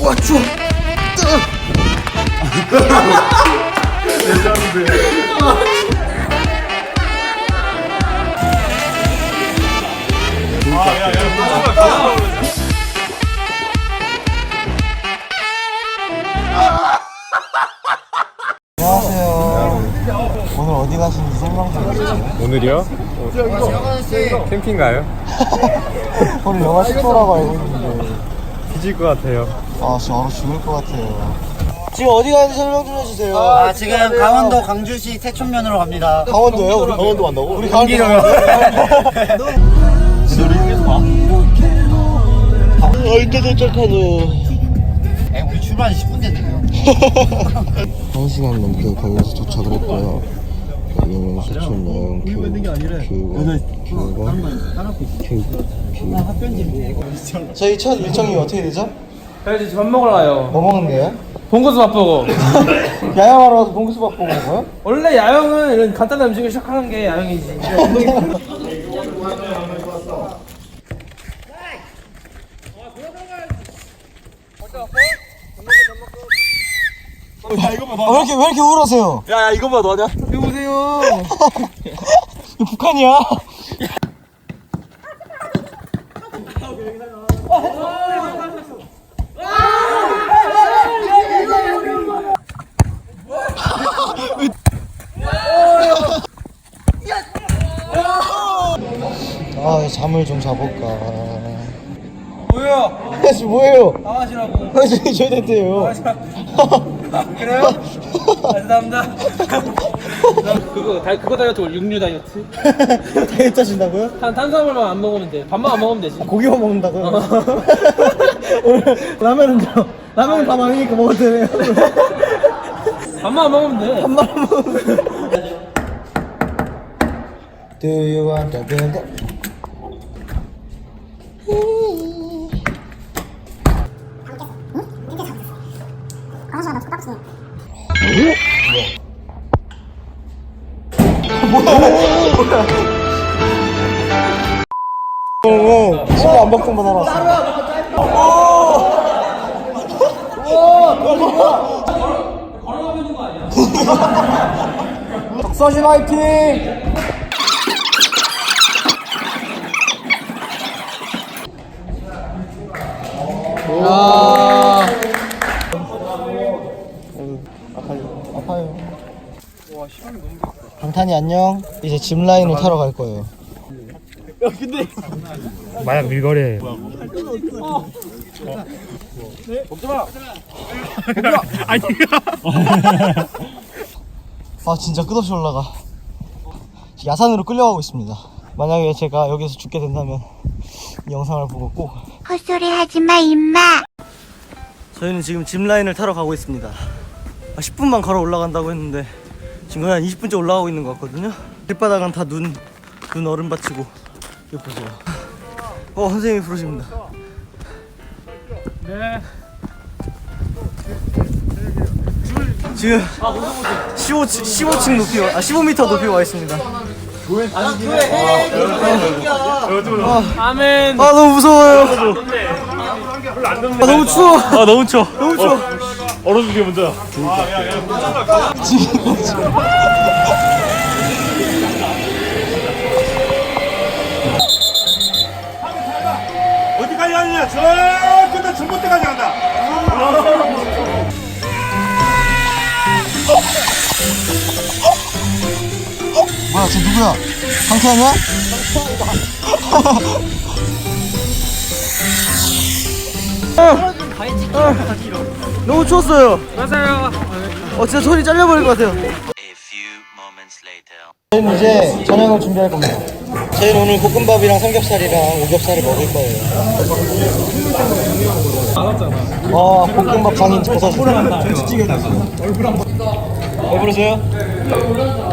와 추워. 안녕하세요. 오늘 어디 가시는지 설명 좀 해주세요. 오늘이요? 캠핑 가요? 오늘 영하 10도라고 알고 있는데 뒤질 것 같아요. 아 지금 얼어 죽을 것 같아요. 지금 어디 가는지 설명 좀 해주세요. 아, 지금 강원도 광주시 태촌면으로 갑니다. 강원도요? 우리 강원도 간다고? 우리 강원도 언제 도착하노? 에, 우리 출발 10분 됐네요. 1시간 넘게 걸려서 도착을 했고요. 여기는 서촌 여행 교육 교육원 교육원 저희 첫 일정이 어떻게 되죠? 저희 이제 밥 먹으러 가요. 뭐 먹는데요? 봉구수 밥 보고. 야영하러 와서 봉수밥 먹는 거요? 원래 야영은 이런 간단한 음식을 시작하는 게 야영이지. 아, 왜 이렇게 왜 이렇게 우울하세요? 야, 이거 봐, 너냐? 이거 보세요. 이거 북한이야. 아, 잠을 좀 자볼까. 뭐야? 아저씨 뭐예요? 나가시라고. 아저씨 저희 됐대요. 그래요? 감사합니다. 그거 다 그거 다이어트 육류 다이어트? 다이어트 하신다고요? 탄 탄수화물만 안 먹으면 돼. 밥만 안 먹으면 되지. 고기만 먹는다고요? 오늘 라면은요? 라면은 밥 아니니까 먹어도 되네요. 밥만 안 먹으면 돼. 밥만 먹으면 Do you want a... 뭐 야? 친구 안 박동 받아놨어. 덕서신 화이팅! 아파요. 아파요. 방탄이 안녕. 이제 짚 라인을 타러 갈 거예요. 마약 밀거래. 아 진짜 끝없이 올라가. 야산으로 끌려가고 있습니다. 만약에 제가 여기서 죽게 된다면 이 영상을 보고 꼭 헛소리 하지 마, 임마. 저희는 지금 짚 라인을 타러 가고 있습니다. 아, 10분만 걸어 올라간다고 했는데 지금 거의 한 20분째 올라가고 있는 것 같거든요. 길바닥은 다 눈, 눈 얼음 받치고 이거 보세요. 어 선생님이 부르십니다. 네. 지금 15, 15층 높이 와, 아 15m 높이 와 있습니다. 아멘. 아 너무 무서워요. 아 너무 추워. 아, 너무 추워. 너무 추워. 얼어 죽게 먼저. 어디까 뭐야? 방태 아니야? 너무 추웠어요. 맞아요. 어 진짜 손이 잘려버릴 것 같아요. 저희는 이제 저녁을 준비할 겁니다. 저희는 오늘 볶음밥이랑 삼겹살이랑 오겹살을 먹을 거예요. 아 볶음밥 장인 버섯. 김치찌개 왜 부르세요?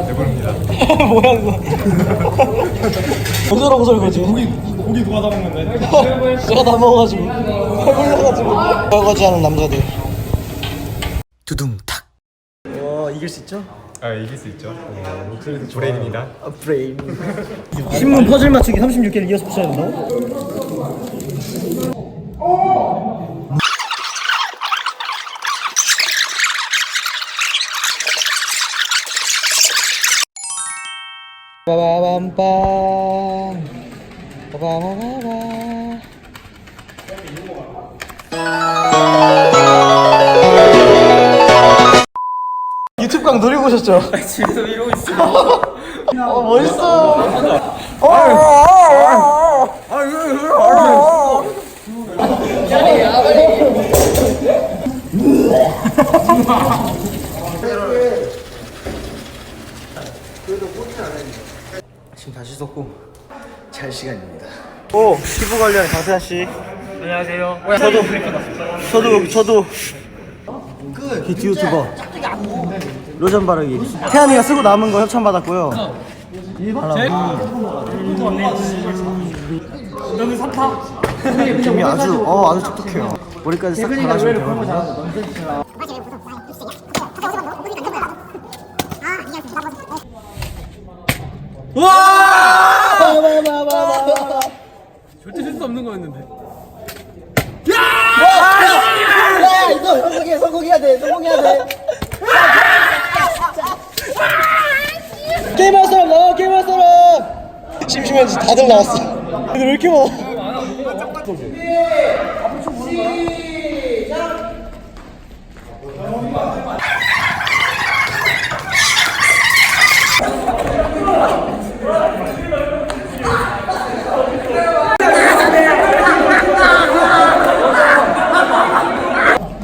배부릅니다. 뭐야 그거? 어쩌라고 설거지? 고기 고기 누가 다 먹는데? 제가 다 먹어가지고 배불러가지고 설거지하는 남자들. 두둥탁. 와 이길 수 있죠? 아 이길 수 있죠. 네, 브레인입니다. 아, 브레인. 신문 퍼즐 맞추기 36개를 이어서 붙여야 된다 빠바밤빠 빠바바바 노리고 오셨죠? 집에서 이러고 있어. 어 멋있어. 지금 다시 씻었고 잘 시간입니다. 오 피부 관리하는 강태환 씨. 안녕하세요. 저도 저도 저도. 비트 유튜버 로션 바르기 태안이가 쓰고 남은 거 협찬 받았고요. 너는 산타? 김이 아주 어 아주 촉촉해요. 머리까지 싹 발라주면 되거든요 절대 실수 없는 거였는데. 야! 이거 성공해 성공해야 돼 성공해야 돼 게임할 사람 나와 게임할 사람 심심한지 다들 나왔어. 근데 왜 이렇게 많아?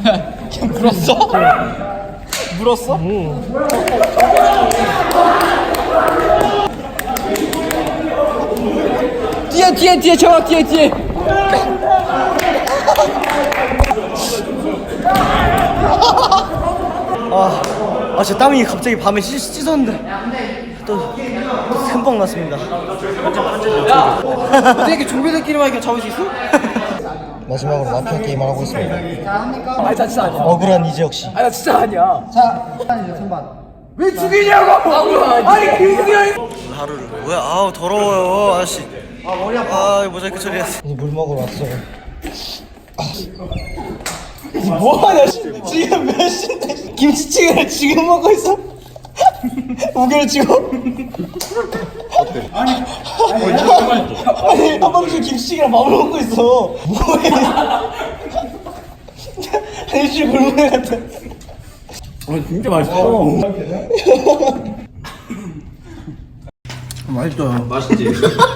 물었어? 뒤에 뒤에 뒤에 저거 뒤에 뒤에. 아, 아, 제 땀이 갑자기 밤에 씻, 씻었는데 또 흠뻑 났습니다. 어떻게 좀비들끼리만 이렇게 잡을 수 있어? 마지막으로 마피아 게임을 하고 있습니다. 아니 나 진짜 아니야. 억울한 이재혁 씨. 아니 나 진짜 아니야. 자, 선반. 왜 죽이냐고! 아니 김승현. 하루를 뭐야? 아우 더러워요, 아저씨. 아 머리 아파. 아 모자이크 처리했어. 이제 물 먹으러 왔어요. 뭐하냐? 지금 몇 시인데? 김치찌개를 지금 먹고 있어? 우결 찍어? 아니, 아니, 한 번씩 김치찌개랑 밥을 먹고 있어. 뭐해? 일주일 애 같아. 진짜 맛있어.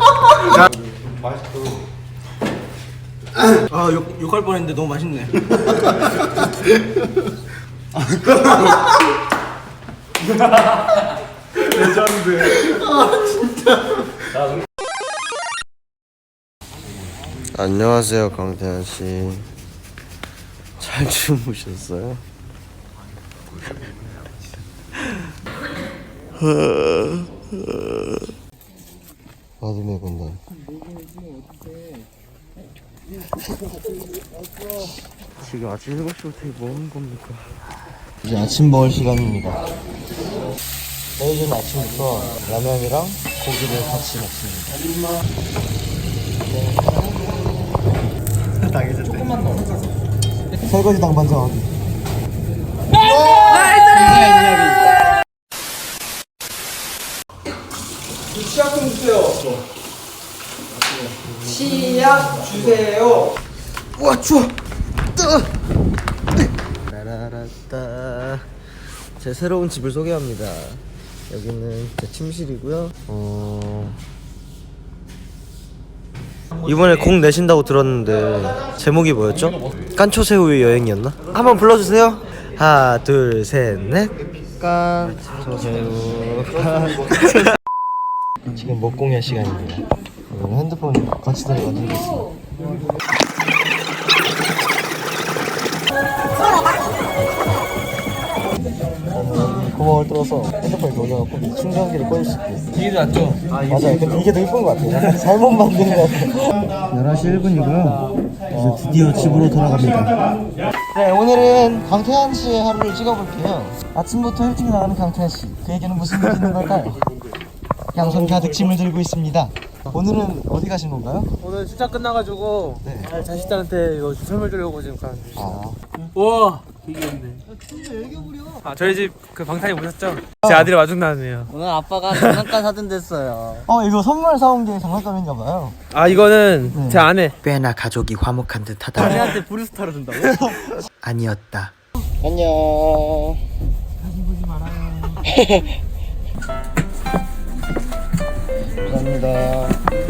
아, 욕, 욕할 뻔했는데 너무 맛있네. 안녕하세요, 강태현 씨. 잘 주무셨어요? 아둠의 군단. 지금 아침 7시부터 뭐 하는 겁니까? 이제 아침 먹을 시간입니다. 저희는 아침부터 라면이랑 고기를 같이 먹습니다. 당해졌대. 조금만 더. 설거지 당반장 하기. 우와 추워. 뜨. 라라라따. 제 새로운 집을 소개합니다. 여기는 제 침실이고요. 어... 이번에 곡 내신다고 들었는데 제목이 뭐였죠? 깐초새우의 여행이었나? 한번 불러주세요. 하나 둘 셋 넷. 깐초새우 지금 먹공야 시간입니다. 오늘 핸드폰 같이 들어가지고 구멍을 뚫어서 핸드폰을 녹여갖고 충전기를 꽂을 수 있게. 이게 낫죠? 맞아요. 근데 이게 더 이쁜 것 같아요. 잘못 만든 것 같아요 11시 1분이고요. 이제 드디어 집으로 돌아갑니다. 네 오늘은 강태환 씨의 하루를 찍어볼게요. 아침부터 일찍 나가는 강태환 씨. 그에게는 무슨 일이 있는 걸까요? 양손 가득 짐을 들고 있습니다 오늘은 어디 가신 건가요? 오늘 출장 끝나가지고 네. 아, 자식들한테 이거 선물 주려고 지금 가는데. 아와아 저희 집 그 방탄이 보셨죠? 제 아들이 와준다네요. 오늘 아빠가 장난감 사준 됐어요. 어 이거 선물 사온 게 장난감인가 봐요 아 이거는 제 아내. 꽤나 가족이 화목한 듯하다. 아내한테 브루스타를 준다고? 아니었다. 안녕. 감사합니다.